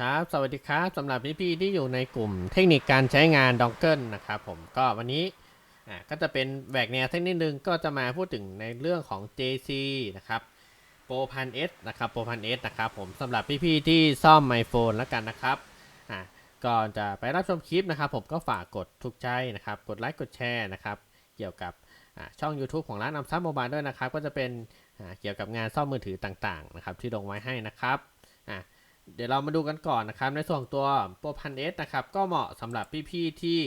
ครับ สวัสดีครับสำหรับพี่ๆที่อยู่ในกลุ่มเทคนิคการใช้งานดองเกิลนะครับผมก็วันนี้อ่าก็จะเป็นแหวกแนวเทคนิคนึงก็จะมาพูดถึงในเรื่องของ JC นะครับโปรพันเอสนะครับโปรพันเอสนะครับผมสำหรับพี่ๆที่ซ่อม iPhone แล้วกันนะครับอ่าก่อนจะไปรับชมคลิปนะครับ ผมก็ฝากกดถูกใจนะครับ กดไลค์กดแชร์นะครับ เกี่ยวกับช่อง YouTube ของร้านอัมซับโมบายด้วยนะครับ ก็จะเป็นเกี่ยวกับงานซ่อมมือถือต่างๆนะครับที่ลงไว้ให้นะครับอ่า เดี๋ยวเรามาดูกันก่อนนะครับ ในส่วนตัวโปรพันเอสนะครับ ก็เหมาะสำหรับพี่ๆที่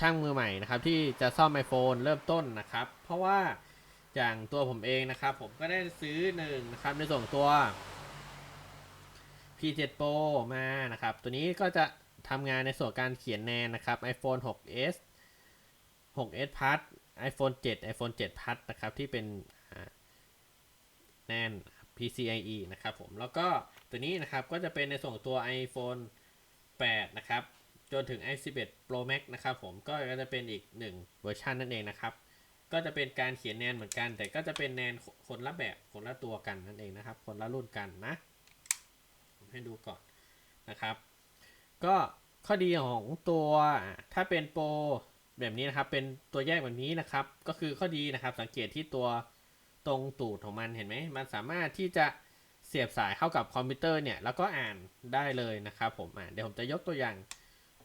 ช่างมือใหม่นะครับ ที่จะซ่อม iPhone เริ่มต้นนะครับ เพราะว่าอย่างตัวผมเองนะครับ ผมก็ได้ซื้อหนึ่งนะครับในส่วนตัว P7 Pro มานะครับ ตัวนี้ก็จะทำงานในส่วนการเขียนแนนนะครับ iPhone 6s 6s Plus iPhone 7 iPhone 7 Plus นะครับ ที่เป็นแนน PCIe นะครับผม แล้วก็ตัวนี้นะครับก็จะเป็นในส่วนตัว iPhone 8 นะครับ จนถึง i11 Pro Max นะครับผม ก็จะเป็นอีกหนึ่งเวอร์ชันนั่นเองนะครับ ก็จะเป็นการเขียนแนนเหมือนกัน แต่ก็จะเป็นแนนคนละแบบคนละตัวกันนั่นเองนะครับ คนละรุ่นกันนะผมให้ดูก่อนนะครับ ก็ข้อดีของตัวถ้าเป็นโปรแบบนี้นะครับ เป็นตัวแยกแบบนี้นะครับ ก็คือข้อดีนะครับสังเกตที่ตัว ตรงตูดของมันเห็นไหม มันสามารถที่จะเสียบสายเข้ากับคอมพิวเตอร์เนี่ย แล้วก็อ่านได้เลยนะครับผมอะเดี๋ยวผมจะยกตัวอย่าง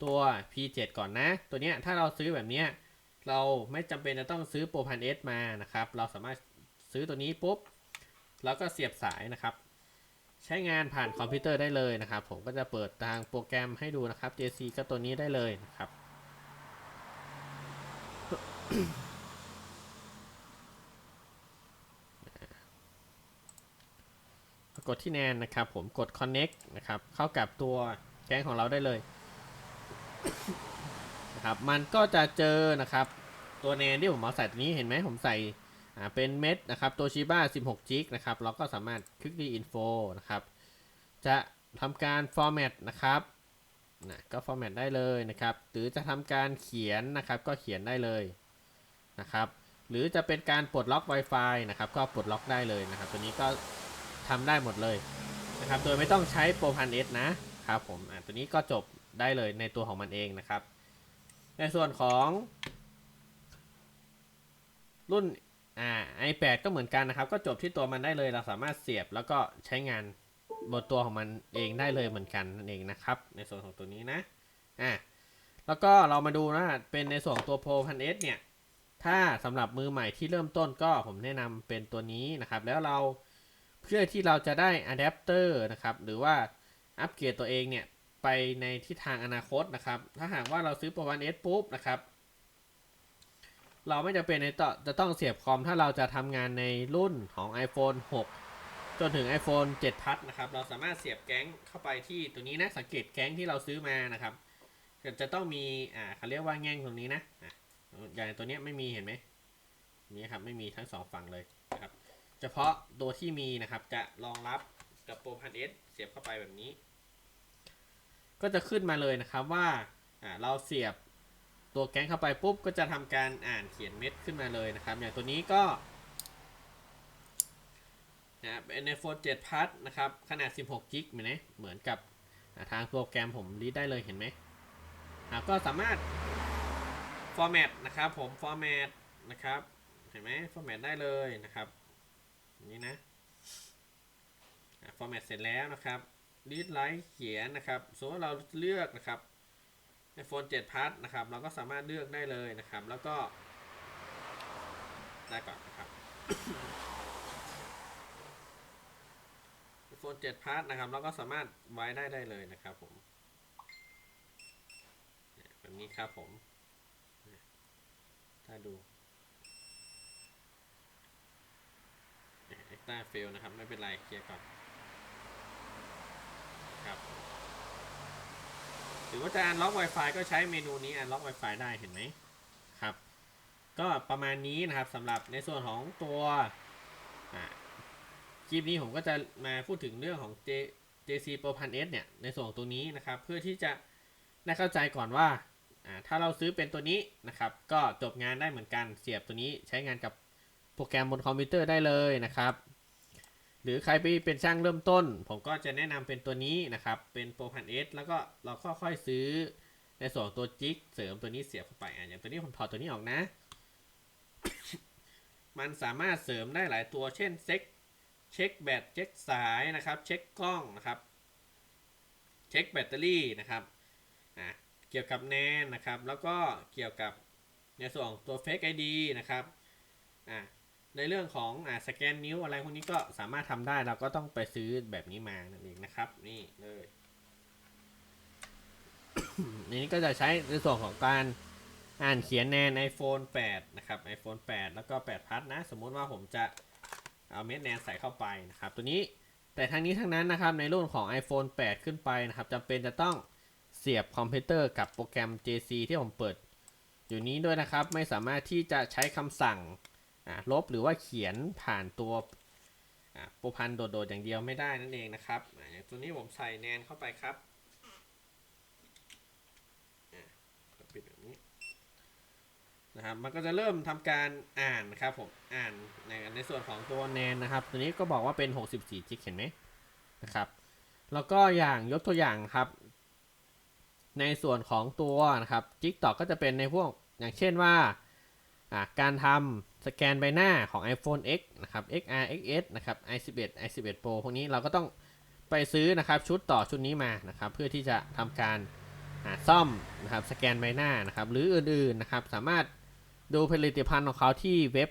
ตัว P7 ก่อนนะ ตัวเนี้ยถ้าเราซื้อแบบเนี้ยเราไม่จำเป็นจะต้องซื้อโปรพันเอสมานะครับ เราสามารถซื้อตัวนี้ปุ๊บ แล้วก็เสียบสายนะครับ ใช้งานผ่านคอมพิวเตอร์ได้เลยนะครับ ผมก็จะเปิดทางโปรแกรมให้ดูนะครับ JC ก็ตัวนี้ได้เลยนะครับ กดที่แนนนะครับผมกด connect นะครับ เข้ากับตัวแก๊งของเราได้เลยนะครับมันก็จะเจอนะครับตัวแนนที่ผมเอาใส่ตัวนี้เห็นไหมผมใส่อ่าเป็นเม็ดนะครับตัวชิบ้า16 จิกนะครับเราก็สามารถคลิกดีอินโฟนะครับ จะทำการ format นะครับนะก็ format ได้เลยนะครับหรือจะทำการเขียนนะครับก็เขียนได้เลยนะครับ หรือจะเป็นการปลดล็อก Wi-Fi นะครับ ก็ปลดล็อกได้เลยนะครับ ตัวนี้ก็ ทำได้หมดเลยนะครับ โดยไม่ต้องใช้โปรพันเอสนะครับผมตัวนี้ก็จบได้เลยในตัวของมันเองนะครับ ในส่วนของ รุ่นอ่า i8 ก็เหมือนกันนะครับ ก็จบที่ตัวมันได้เลย เราสามารถเสียบแล้วก็ใช้งานบนตัวของมันเองได้เลยเหมือนกันนั่นเองนะครับ ในส่วนของตัวนี้นะอะแล้วก็เรามาดูนะเป็นในส่วนตัวโปรพันเอสเนี่ย ถ้าสำหรับมือใหม่ที่เริ่มต้นก็ผมแนะนำเป็นตัวนี้นะครับ แล้วเรา เพื่อที่เราจะได้อะแดปเตอร์นะครับหรือว่าอัปเกรดตัวเองเนี่ยไปในทิศทางอนาคตนะครับ ถ้าหากว่าเราซื้อโปรวันเอสปุ๊บนะครับ เราไม่จำเป็นในต่อจะต้องเสียบคอมถ้าเราจะทำงานในรุ่นของ iPhone 6 จนถึง iPhone 7 Plus นะครับ เราสามารถเสียบแก๊งเข้าไปที่ตัวนี้นะสังเกตแก๊งที่เราซื้อมานะครับจะต้องมีอ่าเขาเรียกว่าแง่งตรงนี้นะอย่างตัวเนี้ยไม่มีเห็นไหมนี่ครับไม่มีทั้งสองฝั่งเลย ฉพาะตัวที่มีนะครับ จะรองรับกับโปรพันเอสเสียบเข้าไปแบบนี้ ก็จะขึ้นมาเลยนะครับว่าเราเสียบตัวแก๊งเข้าไปปุ๊บ ก็จะทำการอ่านเขียนเม็ดขึ้นมาเลยนะครับ อย่างตัวนี้ก็นะเป็น iPhone 7 Plus นะครับ ขนาด 16 กิกเหมือนไหมเหมือนกับทางโปรแกรมผมรีดได้เลยเห็นไหมก็สามารถ format นะครับผม format นะครับ เห็นไหม format ได้เลยนะครับ นี้นะฟอร์แมตเสร็จแล้วนะครับ read write เขียนนะครับสมมติเราเลือกนะครับ iPhone 7 Plus นะครับ เราก็สามารถเลือกได้เลยนะครับ แล้วก็ ได้ก่อนนะครับ iPhone 7 Plus นะครับ เราก็สามารถไว้ได้ได้เลยนะครับผมแบบนี้ครับผม ถ้าดู เอ็กซ์ ต้าเฟลนะครับ ไม่เป็นไรเคลียร์ก่อนครับหรือว่าจะอันล็อก Wi-Fi ก็ใช้เมนูนี้อันล็อก Wi-Fi ได้เห็นไหมครับ ก็ประมาณนี้นะครับสำหรับในส่วนของตัวคลิปนี้ผมก็จะมาพูดถึงเรื่องของ J JC Pro 1000S เนี่ยในส่วนของตัวนี้นะครับ เพื่อที่จะได้เข้าใจก่อนว่าถ้าเราซื้อเป็นตัวนี้นะครับ ก็จบงานได้เหมือนกันเสียบตัวนี้ใช้งานกับโปรแกรมบนคอมพิวเตอร์ได้เลยนะครับ หรือใครไปเป็นช่างเริ่มต้น ผมก็จะแนะนำเป็นตัวนี้นะครับ เป็นโปรพันเอสแล้วก็เราค่อยๆซื้อในส่วนตัวจิกเสริมตัวนี้เสียบเข้าไปอะอย่างตัวนี้ผมถอดตัวนี้ออกนะ มันสามารถเสริมได้หลายตัว เช่นเซ็กเช็คแบตเช็คสายนะครับ เช็คกล้องนะครับ เช็คแบตเตอรี่นะครับอะเกี่ยวกับแนนนะครับ แล้วก็เกี่ยวกับในส่วนตัว Fake ID นะครับอะ ในเรื่องของอะสแกนนิ้วอะไรพวกนี้ก็สามารถทำได้เราก็ต้องไปซื้อแบบนี้มานั่นเองนะครับ นี่เลยนี่ก็จะใช้ในส่วนของการอ่านเขียนแนน iPhone 8 นะครับ iPhone 8 แล้วก็8พัทนะ สมมุติว่าผมจะเอาเม็ดแนนใส่เข้าไปนะครับ ตัวนี้แต่ทั้งนี้ทั้งนั้นนะครับในรุ่นของ iPhone 8 ขึ้นไปนะครับจำเป็นจะต้องเสียบคอมพิวเตอร์กับโปรแกรม JC ที่ผมเปิด อยู่นี้ด้วยนะครับ ไม่สามารถที่จะใช้คำสั่ง ลบหรือว่าเขียนผ่านตัวอะโปรพันโดดๆอย่างเดียวไม่ได้นั่นเองนะครับอย่างตัวนี้ผมใส่แนนเข้าไปครับปิดแบบนี้นะครับมันก็จะเริ่มทำการอ่านครับผมอ่านในในส่วนของตัวแนนนะครับ ตัวนี้ก็บอกว่าเป็น 64จิกเห็นไหมนะครับแล้วก็อย่างยกตัวอย่างครับ ในส่วนของตัวนะครับจิกต่อก็จะเป็นในพวกอย่างเช่นว่า การทำสแกนใบหน้าของ iPhone X นะครับ XR XS นะครับ i11 i11 Pro พวกนี้เราก็ต้องไปซื้อนะครับชุดต่อชุดนี้มานะครับ เพื่อที่จะทำการซ่อมนะครับสแกนใบหน้านะครับหรืออื่นๆนะครับสามารถดูผลิตภัณฑ์ของเขาที่เว็บ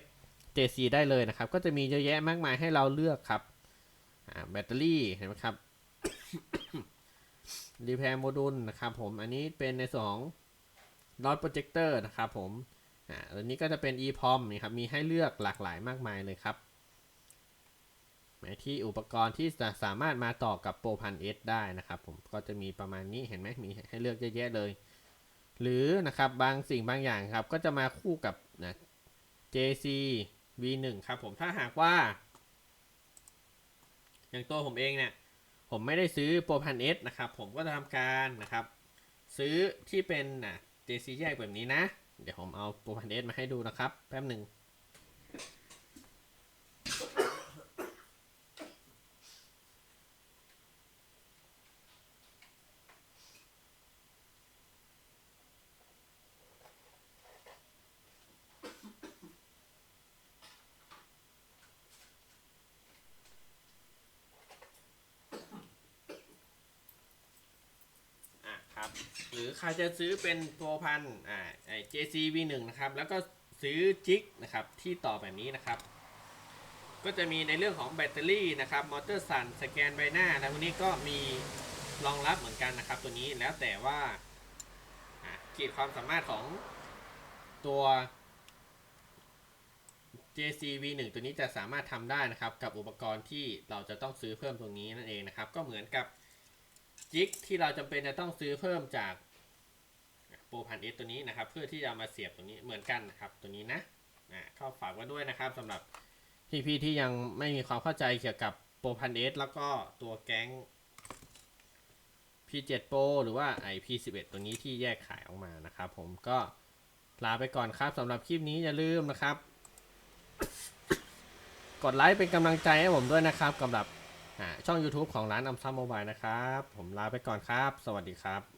JC ได้เลยนะครับ ก็จะมีเยอะแยะมากมายให้เราเลือกครับแบตเตอรี่เห็นไหมครับรีแพร์โมดูลนะครับผมอันนี้เป็นในส่วนของ Not Projector นะครับผม อ่าอันนี้ก็จะเป็น EPOM นี่ครับ มีให้เลือกหลากหลายมากมายเลยครับมที่อุปกรณ์ที่จะสามารถมาต่อกับ Pro พัน S ได้นะครับผมก็จะมีประมาณนี้เห็นไหมมีให้เลือกเยอะแยะเลย หรือนะครับบางสิ่งบางอย่างครับ ก็จะมาคู่กับนะ JC V1 ครับผมถ้าหากว่า อย่างตัวผมเองเนี่ย ผมไม่ได้ซื้อโปรพันเอสนะครับ ผมก็จะทำการนะครับ ซื้อที่เป็นนะ JC แยกแบบนี้นะ เดี๋ยวผมเอาโปรพันเอสมาให้ดูนะครับ แป๊บหนึ่ง หรือใครจะซื้อเป็นโปรพันอ่าไอ JC V1 นะครับ แล้วก็ซื้อจิกนะครับที่ต่อแบบนี้นะครับ ก็จะมีในเรื่องของแบตเตอรี่นะครับ มอเตอร์สั่นสแกนใบหน้าแล้ววันนี้ก็มีรองรับเหมือนกันนะครับ ตัวนี้แล้วแต่ว่าขีดความสามารถของตัว JC V1 ตัวนี้จะสามารถทำได้นะครับ กับอุปกรณ์ที่เราจะต้องซื้อเพิ่มตรงนี้นั่นเองนะครับ ก็เหมือนกับ จิกที่เราจำเป็นจะต้องซื้อเพิ่มจากโปรพันเอตัวนี้นะครับ เพื่อที่จะมาเสียบตรงนี้เหมือนกันนะครับ ตัวนี้นะอ่าเข้าฝากไว้ด้วยนะครับสำหรับพี่ๆที่ยังไม่มีความเข้าใจเกี่ยวกับโปรพันเอสแล้วก็ตัวแก๊ง P7 Pro หรือว่า IP11 ตัวนี้ที่แยกขายออกมานะครับ ผมก็ลาไปก่อนครับสำหรับคลิปนี้อย่าลืมนะครับ กดไลค์เป็นกำลังใจให้ผมด้วยนะครับสำหรับ ช่อง YouTube ของร้านอัมซัมโมบายนะครับ ผมลาไปก่อนครับ สวัสดีครับ